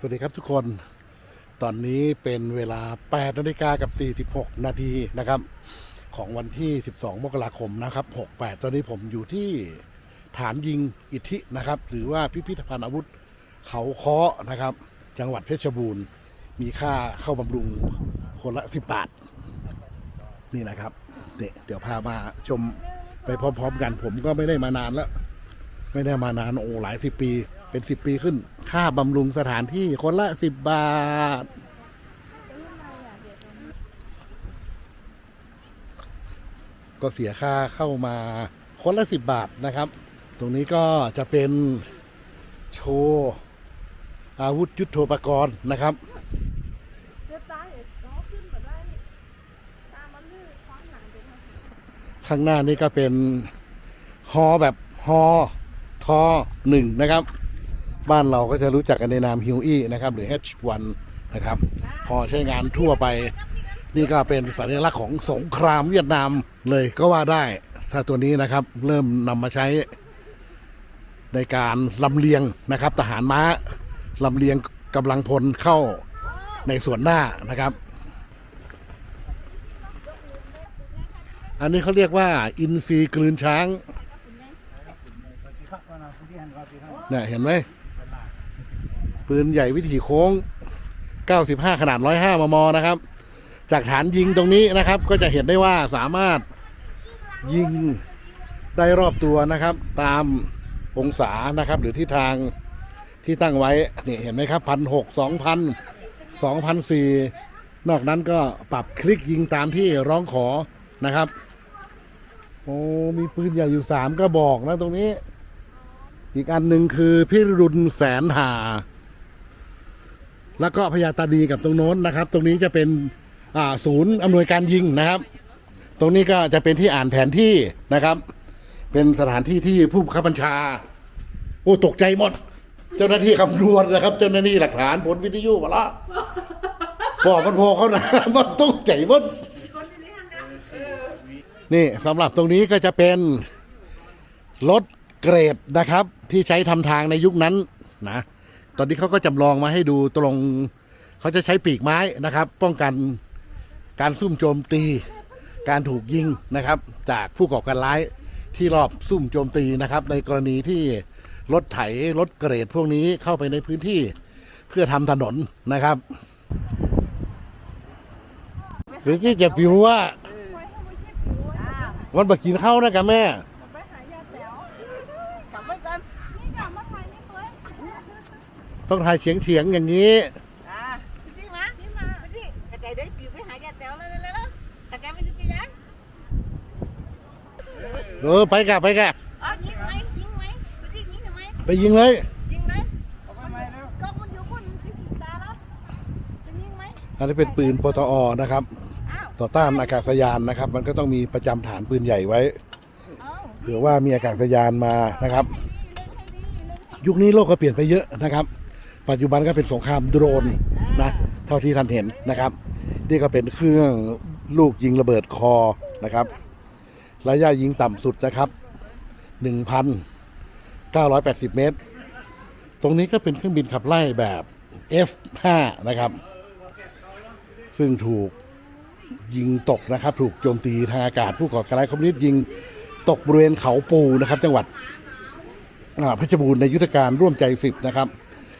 สวัสดีครับทุกคน ตอนนี้เป็นเวลา 8นาฬิกากับ 46 นาทีนะครับ ของวันที่ 12 มกราคมนะครับ 68 ตอนนี้ผมอยู่ที่ฐานยิงอิทธินะครับ หรือว่าพิพิธภัณฑ์อาวุธเขาเค้อนะครับ จังหวัดเพชรบูรณ์ มีค่าเข้าบำรุงคนละ 10 บาท นี่นะครับเนี่ยเดี๋ยวพามาชมไปพร้อมๆกัน ผมก็ไม่ได้มานานแล้ว ไม่ได้มานานโอ้หลายสิบปี เป็นสิบปีขึ้น ค่าบำรุงสถานที่คนละสิบบาท ก็เสียค่าเข้ามาคนละสิบบาทนะครับ ตรงนี้ก็จะเป็นโชว์อาวุธยุทโธปกรณ์นะครับ ข้างหน้านี่ก็เป็นฮอแบบฮอทอหนึ่งนะครับ บ้านเราก็จะรู้จักกันในนามฮิวอี้นะครับหรือ H1 นะครับ พอใช้งานทั่วไป นี่ก็เป็นสัญลักษณ์ของสงครามเวียดนามเลยก็ว่าได้ ถ้าตัวนี้นะครับเริ่มนำมาใช้ในการลำเลียงนะครับ ทหารม้าลำเลียงกำลังพลเข้าในส่วนหน้านะครับ อันนี้เขาเรียกว่า อินทรีกลืนช้างเนี่ยเห็นไหม ปืนใหญ่วิถีโค้ง 95 ขนาด 105 มม นะครับ จากฐานยิงตรงนี้นะครับ ก็จะเห็นได้ว่าสามารถยิงได้รอบตัวนะครับ ตามองศานะครับ หรือทิศทางที่ตั้งไว้นี่เห็นไหมครับพันหกสองพันสองพันสี่นอกนั้นก็ปรับคลิกยิงตามที่ร้องขอนะครับโอ้มีปืนใหญ่อยู่สามก็บอกนะตรงนี้ อีกอันหนึ่งคือพิรุณแสนหา แล้วก็พญาตาดีกับตรงโน้นนะครับ ตรงนี้จะเป็นศูนย์อำนวยการยิงนะครับ ตรงนี้ก็จะเป็นที่อ่านแผนที่นะครับ เป็นสถานที่ที่ผู้บังคับบัญชา โอ้ตกใจหมด เจ้าหน้าที่คำนวณนะครับ เจ้าหน้าที่หลักฐานผลวิทยุมาละบอกมันพอเขานะมันตกใจหมดคนที่นี่นะเออนี่สำหรับตรงนี้ก็จะเป็นรถเกรดนะครับ ที่ใช้ทำทางในยุคนั้นนะ ตอนนี้เขาก็จำลองมาให้ดูตรงเขาจะใช้ปีกไม้นะครับ ป้องกันการซุ่มโจมตี การถูกยิงนะครับ จากผู้ก่อการร้ายที่รอบซุ่มโจมตีนะครับ ในกรณีที่รถไถรถเกรดพวกนี้เข้าไปในพื้นที่เพื่อทำถนนนะครับหรือที่จะผิวว่าอ้าววันบักกินข้าวนะกับแม่ ไปหายาแต๋วกลับไว้ก่อนนี่กลับมาถ่ายนี่ตัว ต้องถ่ายเฉียงเฉียงๆอย่างนี้ อ่าพี่มาพี่มาพี่ซี่กระจายได้ปิวไปหายาแต๋วเลยเลยเลยกระจายไปดูกี่ยันเออไปกะไปกะอ๋อยิงไหมยิงไหมพี่ซี่ยิงทำไมไปยิงเลย ยิงเลยกล้องมันอยู่บนที่สีตาแล้วจะยิงไหมอันนี้เป็นปืนปตอนะครับ อ้าวต่อต้านอากาศยานนะครับ มันก็ต้องมีประจำฐานปืนใหญ่ไว้ อ้าวเผื่อว่ามีอากาศยานมานะครับ ยุคนี้โลกก็เปลี่ยนไปเยอะนะครับ ปัจจุบันก็เป็นสงครามโดรนนะเท่าที่ท่านเห็นนะครับ นี่ก็เป็นเครื่องลูกยิงระเบิดคอนะครับ ระยะยิงต่ำสุดนะครับ 1,980 เมตร ตรงนี้ก็เป็นเครื่องบินขับไล่แบบ F5 นะครับ ซึ่งถูกยิงตกนะครับ ถูกโจมตีทางอากาศผู้ก่อการร้ายคอมมิวนิสต์ยิงตกบริเวณเขาปูนะครับ จังหวัดอ่าเพชรบูรณ์ในยุทธการร่วมใจสิบนะครับ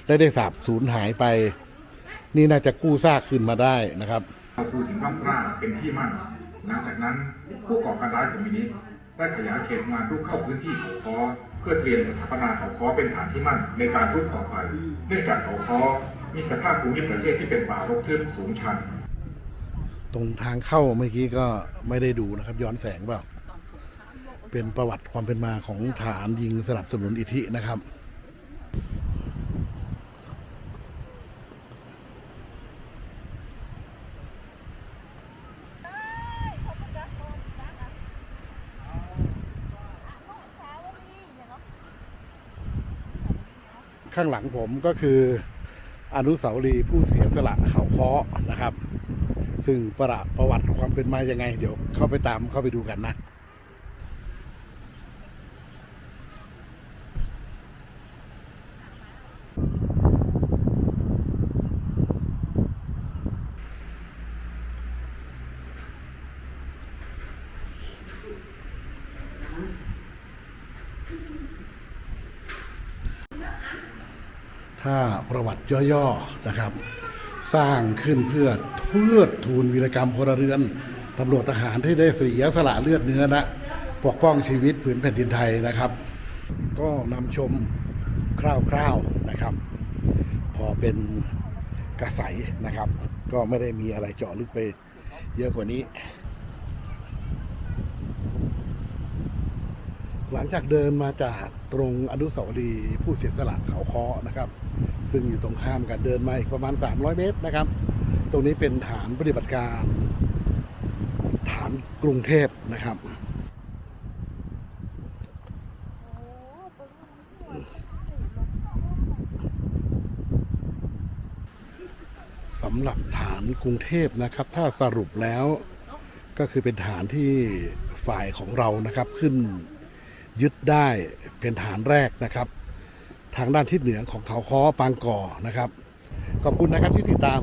และได้สาบสูญหายไป นี่น่าจะกู้ซากคืนมาได้นะครับเราพูดถึงบ้านกล้าเป็นที่มั่น หลังจากนั้นผู้ก่อการร้ายกลุ่มนี้ได้ขยายเขตงานรุกเข้าพื้นที่เขาค้อเพื่อเตรียมสถาปนาเขาค้อเป็นฐานที่มั่นในการรุกต่อไป เนื่องจากเขาค้อมีสภาพภูมิประเทศที่เป็นป่ารกทึบสูงชัน ตรงทางเข้าเมื่อกี้ก็ไม่ได้ดูนะครับ ย้อนแสงเปล่าเป็นประวัติความเป็นมาของฐานยิงสนับสนุนอิทธินะครับ ข้างหลังผมก็คืออนุสาวรีย์ผู้เสียสละเขาเคาะนะครับ ซึ่งประประวัติความเป็นมายังไง เดี๋ยวเข้าไปตามเข้าไปดูกันนะ ถ้าประวัติย่อๆนะครับ สร้างขึ้นเพื่อเทืดทูนวีรกรรมพลเรือนตำรวจทหารที่ได้เสียสละเลือดเนื้อนะปกป้องชีวิตผืนแผ่นดินไทยนะครับ ก็นำชมคร่าวๆนะครับ พอเป็นกระใสนะครับ ก็ไม่ได้มีอะไรเจาะลึกไปเยอะกว่านี้ หลังจากเดินมาจากตรงอนุสาวรีย์ผู้เสียสละเขาคอนะครับ ซึ่งอยู่ตรงข้ามกันเดินมาอีกประมาณ 300 เมตรนะครับ ตรงนี้เป็นฐานปฏิบัติการ ฐานกรุงเทพนะครับสำหรับฐานกรุงเทพนะครับ ถ้าสรุปแล้วก็คือเป็นฐานที่ฝ่ายของเรานะครับขึ้น ยึดได้เป็นฐานแรกนะครับ ทางด้านทิศเหนือของเขาค้อปางก่อนะครับ ขอบคุณนะครับที่ติดตาม